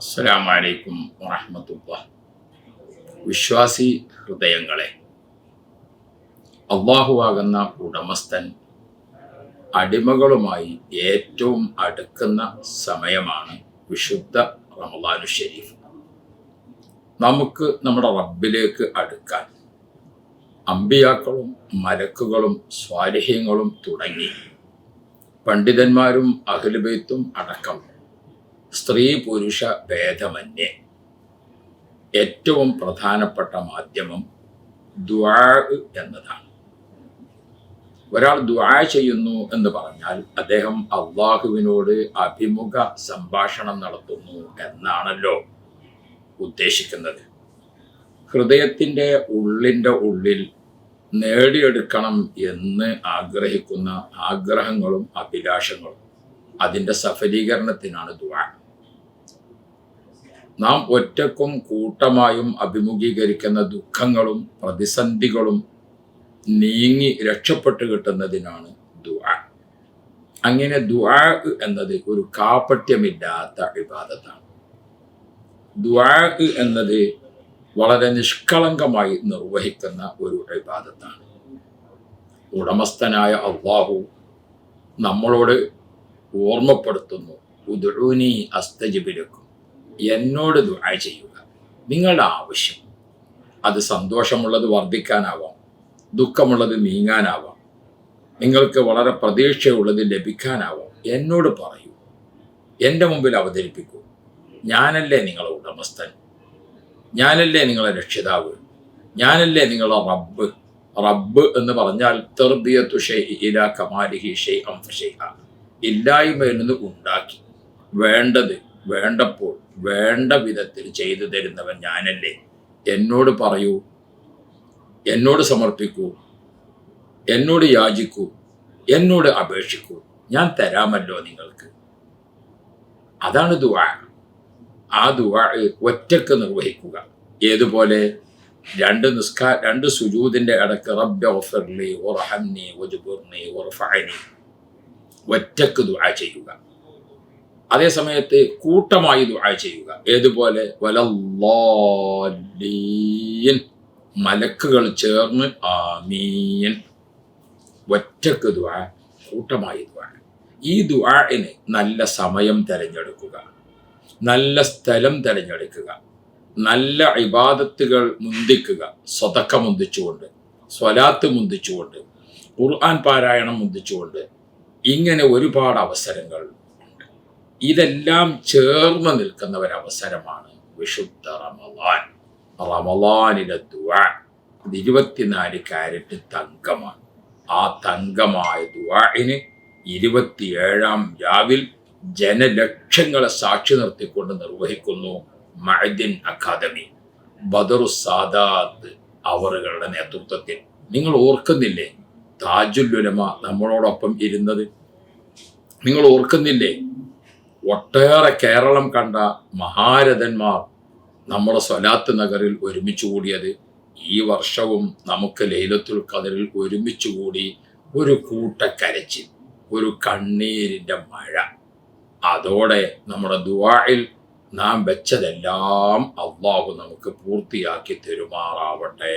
അസ്സലാമലൈക്കും വറഹമത്തുള്ള വിശ്വാസി ഹൃദയങ്ങളെ അള്ളാഹുവാകുന്ന ഉടമസ്ഥൻ അടിമകളുമായി ഏറ്റവും അടുക്കുന്ന സമയമാണ് വിശുദ്ധ റമദാനു ഷെരീഫ് നമുക്ക് നമ്മുടെ റബ്ബിലേക്ക് അടുക്കാൻ അമ്പിയാക്കളും മലക്കുകളും സ്വാരഹ്യങ്ങളും തുടങ്ങി പണ്ഡിതന്മാരും അഖിലുബൈത്തും അടക്കം സ്ത്രീ പുരുഷ ഭേദമന്യേ. ഏറ്റവും പ്രധാനപ്പെട്ട മാധ്യമം ദ്വാ എന്നതാണ്. ഒരാൾ ദ്വാ ചെയ്യുന്നു എന്ന് പറഞ്ഞാൽ അദ്ദേഹം അള്ളാഹുവിനോട് അഭിമുഖ സംഭാഷണം നടത്തുന്നു എന്നാണല്ലോ ഉദ്ദേശിക്കുന്നത്. ഹൃദയത്തിന്റെ ഉള്ളിന്റെ ഉള്ളിൽ നേടിയെടുക്കണം എന്ന് ആഗ്രഹിക്കുന്ന ആഗ്രഹങ്ങളും അഭിലാഷങ്ങളും അതിന്റെ സഫലീകരണത്തിനാണ് ദ്വാ നാം ഒറ്റക്കും കൂട്ടമായും അഭിമുഖീകരിക്കുന്ന ദുഃഖങ്ങളും പ്രതിസന്ധികളും നീങ്ങി രക്ഷപ്പെട്ട് കിട്ടുന്നതിനാണ് ദുആ. അങ്ങനെ ദുആ എന്നത് ഒരു കാപ്പട്യമില്ലാത്ത വിവാദത്താണ് ദുആ എന്നത് വളരെ നിഷ്കളങ്കമായി നിർവഹിക്കുന്ന ഒരു വിവാദത്താണ് ഉടമസ്ഥനായ അള്ളാഹു നമ്മളോട് ഓർമ്മപ്പെടുത്തുന്നു ഉദുനി അസ്തജിബിലക്കും. എന്നോട് ദുആ ചെയ്യുക. നിങ്ങളുടെ ആവശ്യം. അത് സന്തോഷമുള്ളത് വർദ്ധിക്കാനാവാം. ദുഃഖമുള്ളത് നീങ്ങാനാവാം. നിങ്ങൾക്ക് വളരെ പ്രതീക്ഷയുള്ളത് ലഭിക്കാനാവാം. എന്നോട് പറയൂ. എന്റെ മുമ്പിൽ അവതരിപ്പിക്കൂ. ഞാനല്ലേ നിങ്ങളെ ഉടമസ്ഥൻ? ഞാനല്ലേ നിങ്ങളെ രക്ഷിതാവ്? ഞാനല്ലേ നിങ്ങളെ റബ്ബ്? റബ്ബ് എന്ന് പറഞ്ഞാൽ തെർബിയത്തു ഷെയ് ഇല കമാലിഹി ഷെയ് അംഫ ഷെയ്ഹ ഇല്ലായ്മയിൽ നിന്ന് ഉണ്ടാക്കി. വേണ്ടത് വേണ്ടപ്പോൾ വേണ്ട വിധത്തിൽ ചെയ്തു തരുന്നവൻ ഞാനല്ലേ? എന്നോട് പറയൂ. എന്നോട് സമർപ്പിക്കൂ. എന്നോട് യാചിക്കൂ. എന്നോട് അപേക്ഷിക്കൂ. ഞാൻ തരാമല്ലോ നിങ്ങൾക്ക്. അതാണ് ദുവാ ആ ദുവാ ഒറ്റയ്ക്ക് നിർവഹിക്കുക. ഏതുപോലെ? രണ്ട് നിസ്കാ രണ്ട് സുജൂതിന്റെ ഇടയ്ക്ക് റബ്ബ ഒഫർലി ഒറഹന്നി ഒജുബുർനി ഒറഫാനി ഒറ്റയ്ക്ക് ദുവാ ചെയ്യുക. അതേ സമയത്ത് കൂട്ടമായി ദുആ ചെയ്യുക. ഏതുപോലെ? വലല്ലാലീൻ. മലക്കുകൾ ചേർന്ന് ആമീൻ. ഒറ്റയ്ക്ക് ദുആ കൂട്ടമായി ദുആ. ഈ ദുആന് നല്ല സമയം തിരഞ്ഞെടുക്കുക. നല്ല സ്ഥലം തിരഞ്ഞെടുക്കുക. നല്ല ഇബാദത്തുകൾ മുന്തിക്കുക. സ്വതക്ക മുന്തിച്ചുകൊണ്ട് സ്വലാത്ത് മുന്തിച്ചുകൊണ്ട് ഖുർആൻ പാരായണം മുന്തിച്ചുകൊണ്ട് ഇങ്ങനെ ഒരുപാട് അവസരങ്ങൾ ഇതെല്ലാം ചേർന്ന് നിൽക്കുന്ന ഒരവസരമാണ് വിശുദ്ധ റമലാൻ റമലാനിലെ ദുആ ഇത് ഇരുപത്തിനാല് കാരറ്റ് തങ്കമാണ്. ആ തങ്കമായ ദുവാഹിന് ഇരുപത്തിയേഴാം രാവിൽ ജനലക്ഷങ്ങളെ സാക്ഷി നിർത്തിക്കൊണ്ട് നിർവഹിക്കുന്നു മഹദിൻ അക്കാദമി. ബദറു സാദാത്ത് അവറുകളുടെ നേതൃത്വത്തിൽ. നിങ്ങൾ ഓർക്കുന്നില്ലേ? താജുല്ലുലമ നമ്മളോടൊപ്പം ഇരുന്നത്? നിങ്ങൾ ഓർക്കുന്നില്ലേ? ഒട്ടേറെ കേരളം കണ്ട മഹാരഥന്മാർ നമ്മുടെ സ്വലാത്ത് നഗറിൽ ഒരുമിച്ച് കൂടിയത് ഈ വർഷവും നമുക്ക് ലൈലത്തുൽ ഖദറിൽ ഒരുമിച്ച് കൂടി ഒരു കൂട്ടക്കരച്ചിൽ ഒരു കണ്ണീരിന്റെ മഴ. അതോടെ നമ്മുടെ ദുവായിൽ നാം വെച്ചതെല്ലാം അള്ളാഹു നമുക്ക് പൂർത്തിയാക്കി തരുമാറാവട്ടെ.